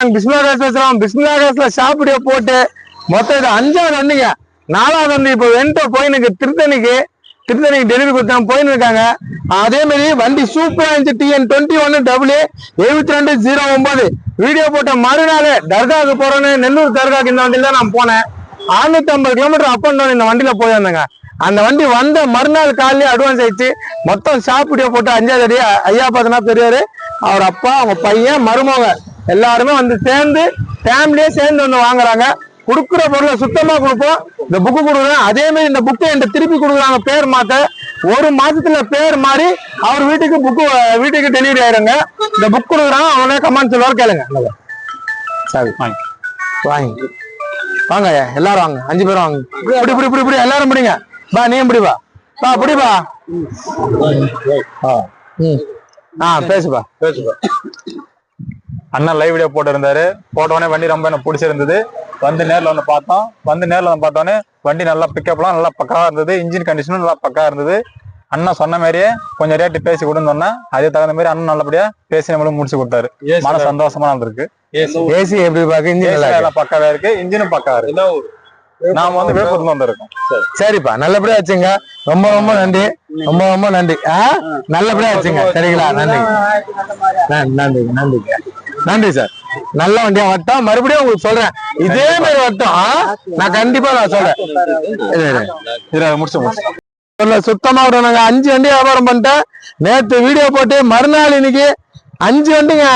பிஸ்மிலா காசு வச்சுருவோம் பிஸ்மிலா காசுல சாப்பிடிய போட்டு மொத்தம் இது அஞ்சாவது வண்டிங்க நாலாவது வந்து இப்போ வென்டோ போயினுக்கு திருத்தணிக்கு திருத்தணிக்கு டெலிவரி கொடுத்தாங்க போயின்னு இருக்காங்க அதே மாதிரி வண்டி சூப்பரா இருந்துச்சு டிஎன் டுவெண்ட்டி ஒன்னு டபுள் எழுபத்தி ரெண்டு ஜீரோ ஒன்பது. வீடியோ போட்ட மறுநாள் தர்காவுக்கு போறேன்னு நெல்லூர் தர்காவுக்கு இந்த வண்டியில தான் நான் போனேன். 650 ஐம்பது கிலோமீட்டர் அப் அண்ட் டவுன் இந்த வண்டியில போயிருந்தேங்க. அந்த வண்டி வந்த மறுநாள் காலையிலே அட்வான்ஸ் ஆயிடுச்சு. மொத்தம் சாப்பிடியோ போட்டு அஞ்சாவது அடி ஐயா பார்த்தனா பெரியவர் அவர் அப்பா அவங்க பையன் மருமக எல்லாருமே வந்து சேர்ந்து ஃபேமிலியே சேர்ந்து வந்து வாங்குறாங்க. கொடுக்குற பொருளை சுத்தமா கொடுப்போம். இந்த புக்கு கொடுக்குறேன் அதே மாதிரி இந்த புக்கை என்கிட்ட திருப்பி கொடுக்குறாங்க. பேர் மாத்த. ஒரு மாசத்துல பேர் மாறி அவர் வீட்டுக்கு புக்கு வீட்டுக்கு டெலிவரி ஆயிருங்க இந்த புக் கொடுக்குறாங்க. அவனே கமெண்ட் சொல்லுவார். கேளுங்க. சரி வாங்க. வாங்க. வாங்க ஐயா, எல்லாரும் வாங்க. அஞ்சு பேரும் வாங்க. இப்படி இப்படி இப்படி இப்படி எல்லாரும் பிடிங்க. பா நீ இப்படி பா. பா இப்படி பா. ஆ. ம். ஆ பேசுப்பா பேசுப்பா அண்ணன் லைவ் வீடியோ போட்டு இருந்தாரு போட்ட உடனே வண்டி ரொம்ப எனக்கு பிடிச்சிருந்தது. வந்து நேர்ல வந்து பார்த்தோம். வந்து நேர்ல வந்து பார்த்தோன்னே வண்டி நல்லா பிக்கப்லாம் நல்லா பக்காவா இருந்தது. இன்ஜின் கண்டிஷனும் நல்லா பக்கா இருந்தது. அண்ணன் சொன்ன மாதிரியே கொஞ்சம் ரேட்டு பேசி கொடுன்னு சொன்னா அதே தகுந்த மாதிரி அண்ணன் நல்லபடியா பேசி நம்மளும் முடிச்சு கொடுத்தாரு. மன சந்தோஷமா இருந்திருக்கு. ஏசி எப்படி பாக்க இன்ஜின் பக்காவா இருக்கு. இன்ஜினும் பக்கா இருக்கு. நாம வந்து விழுப்புரத்துல வந்திருக்கோம். சரிப்பா. நல்லபடியா வச்சுங்க ரொம்ப ரொம்ப நன்றி. ரொம்ப ரொம்ப நன்றி. ஆ? நல்லபடியா வச்சுங்க சரிங்களா? நன்றி நன்றி நன்றி நன்றி சார் நல்ல வண்டியா வட்டம் மறுபடியும் உங்களுக்கு சொல்றேன். இதே மாதிரி வட்டம்? நான் கண்டிப்பா நான் சொல்றேன். முடிச்சு முடிச்சு. சொல்ல சுத்தமா விட நாங்க அஞ்சு வண்டி வியாபாரம் பண்ணிட்டேன். நேத்து வீடியோ போட்டு மறுநாள் இன்னைக்கு அஞ்சு வண்டிங்க.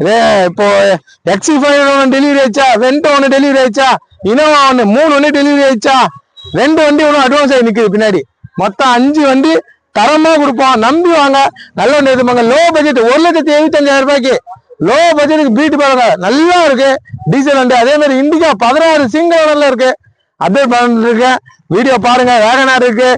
இதே இப்போ எக்ஸி ஃபைவ் ஒன்று டெலிவரி ஆயிடுச்சா? வென்ட் ஒன்று டெலிவரி ஆயிடுச்சா? இனோவா ஒன்று மூணு வண்டி டெலிவரி ஆயிடுச்சா? ரெண்டு வண்டி ஒன்று அட்வான்ஸ் ஆகி நிக்குது பின்னாடி. மொத்தம் அஞ்சு வண்டி தரமா கொடுப்போம். நம்பி வாங்க. நல்ல வண்டி எடுத்துப்பாங்க லோ பட்ஜெட் ஒரு லட்சத்தி எழுபத்தஞ்சாயிரம் ரூபாய்க்கு. லோ பட்ஜெட்டுக்கு பீட் பாருங்க. நல்லா இருக்கு. டீசல் வண்டி அதே மாதிரி இண்டிகா பதினாறு சிங்கிள் ஓனர்ல இருக்கு. அப்டேட் பண்ணிட்டு இருக்கேன் வீடியோ பாருங்க. வேகனார் இருக்கு.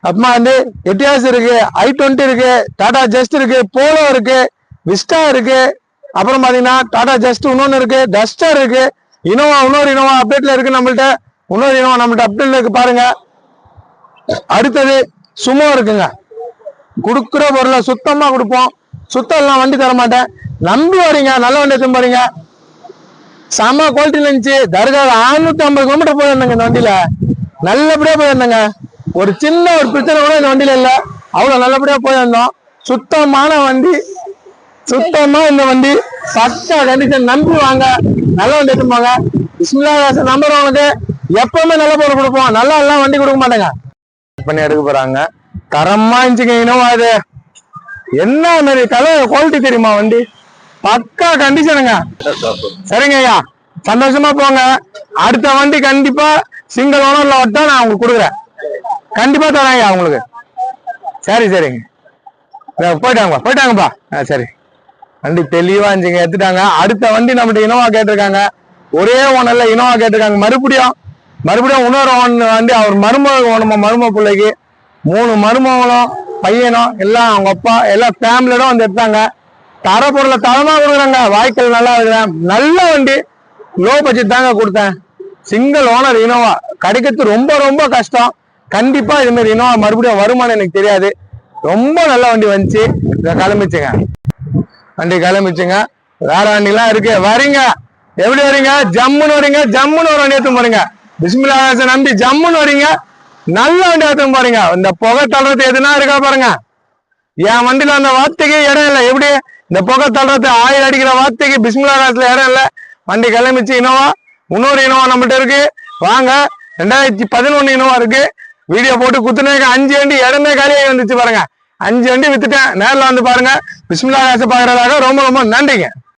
அப்புறமா வந்து எட்டியாஸ் இருக்கு. ஐ டுவெண்ட்டி இருக்கு. டாடா ஜஸ்ட் இருக்கு. போலோ இருக்கு. விஸ்டா இருக்கு. அப்புறம் பாத்தீங்கன்னா டாடா ஜஸ்ட் இன்னொன்னு இருக்கு. டஸ்டர் இருக்கு. இனோவா இன்னொரு இனோவா அப்டேட்ல இருக்கு நம்மள்ட்ட. இன்னொரு இனோவா நம்மள்ட்ட அப்டேட்ல இருக்கு பாருங்க. அடுத்தது சுமோ இருக்குங்க. கொடுக்குற பொருளை சுத்தமா கொடுப்போம். சுத்தம்லாம் வண்டி தர மாட்டேன் நம்பி வரீங்க நல்ல வண்டி எடுத்து போறீங்க. செம குவாலிட்டியில் இருந்துச்சு. தர்கா ஆறுநூத்தி ஐம்பது கிலோமீட்டர் போயிருந்தேங்க இந்த வண்டியில. நல்லபடியா போயிருந்தேங்க. ஒரு சின்ன ஒரு பிரச்சனை கூட இந்த வண்டியில இல்ல. அவ்வளவு நல்லபடியா போயிருந்தோம். சுத்தமான வண்டி. சுத்தமா இந்த வண்டி. பக்கா கண்டிஷன் நம்பி வாங்க. நல்ல வண்டி எடுத்து போங்க. பிஸ்மில்லாஹ் நம்பர் வாங்கிட்டு எப்பவுமே நல்ல பொருள் கொடுப்போம். நல்லா எல்லாம் வண்டி கொடுக்க மாட்டேங்க. பண்ணி எடுக்க போறாங்க. தரமா இருந்துச்சுங்க இன்னும் அது என்ன மாதிரி கலர் குவாலிட்டி தெரியுமா வண்டி? பக்கா கண்டிஷனுங்க சரிங்க ஐயா. சந்தோஷமா போங்க. அடுத்த வண்டி கண்டிப்பா சிங்கிள் ஓனர்ல வட்டா நான் உங்களுக்கு கொடுக்குறேன். கண்டிப்பா தரேன் ஐயா உங்களுக்கு. சரி சரிங்க. போயிட்டாங்கப்பா போயிட்டாங்கப்பா. ஆ சரி. வண்டி தெளிவா இருந்துச்சுங்க எடுத்துட்டாங்க. அடுத்த வண்டி நம்மகிட்ட இனோவா கேட்டிருக்காங்க. ஒரே ஓனர்ல இனோவா கேட்டிருக்காங்க. மறுபடியும் மறுபடியும் இன்னொரு ஓன் வண்டி அவர் மருமக ஓனமா மருமக பிள்ளைக்கு. மூணு மருமகளும் பையனும் எல்லாம் அவங்க அப்பா எல்லாம் ஃபேமிலியோட வந்து எடுத்தாங்க தர பொருளை கொடுக்குறாங்க. வாய்க்கால் நல்லா இருக்கிறேன் நல்ல வண்டி. லோ பட்ஜெட் தாங்க கொடுத்தேன். சிங்கிள் ஓனர் இனோவா கிடைக்கிறது ரொம்ப ரொம்ப கஷ்டம். கண்டிப்பா இது மாதிரி இனோவா மறுபடியும் வருமானம் எனக்கு தெரியாது. ரொம்ப நல்ல வண்டி வந்துச்சு. இதை கிளம்பிச்சுங்க. வண்டி கிளம்பிச்சுங்க. வேற வண்டிலாம் இருக்கு. வரீங்க. எப்படி வரீங்க? ஜம்முன்னு வரீங்க. ஜம்முன்னு ஒரு வண்டி எடுத்து போறீங்க. பிஸ்மில்லா நம்பி ஜம்முன்னு வரீங்க. நல்ல வண்டி எடுத்து பாருங்க. இந்த புகை தள்ளுறது எதுனா இருக்கா பாருங்க. என் வண்டியில அந்த வார்த்தைக்கு இடம் இல்லை. எப்படி? இந்த புகை தள்ளுறது ஆயில் அடிக்கிற வார்த்தைக்கு பிஸ்மிலா காசுல இடம் இல்லை. வண்டி கிளம்பிச்சு இனோவா இன்னொரு இனோவா நம்மகிட்ட இருக்கு. வாங்க ரெண்டாயிரத்தி பதினொன்னு இனோவா இருக்கு. வீடியோ போட்டு குத்துனேங்க. அஞ்சு வண்டி இடமே காலியாகி வந்துச்சு பாருங்க. அஞ்சு வண்டி வித்துட்டேன். நேரில் வந்து பாருங்க. பிஸ்மிலா காசு பாக்குறதாக ரொம்ப ரொம்ப நன்றிங்க.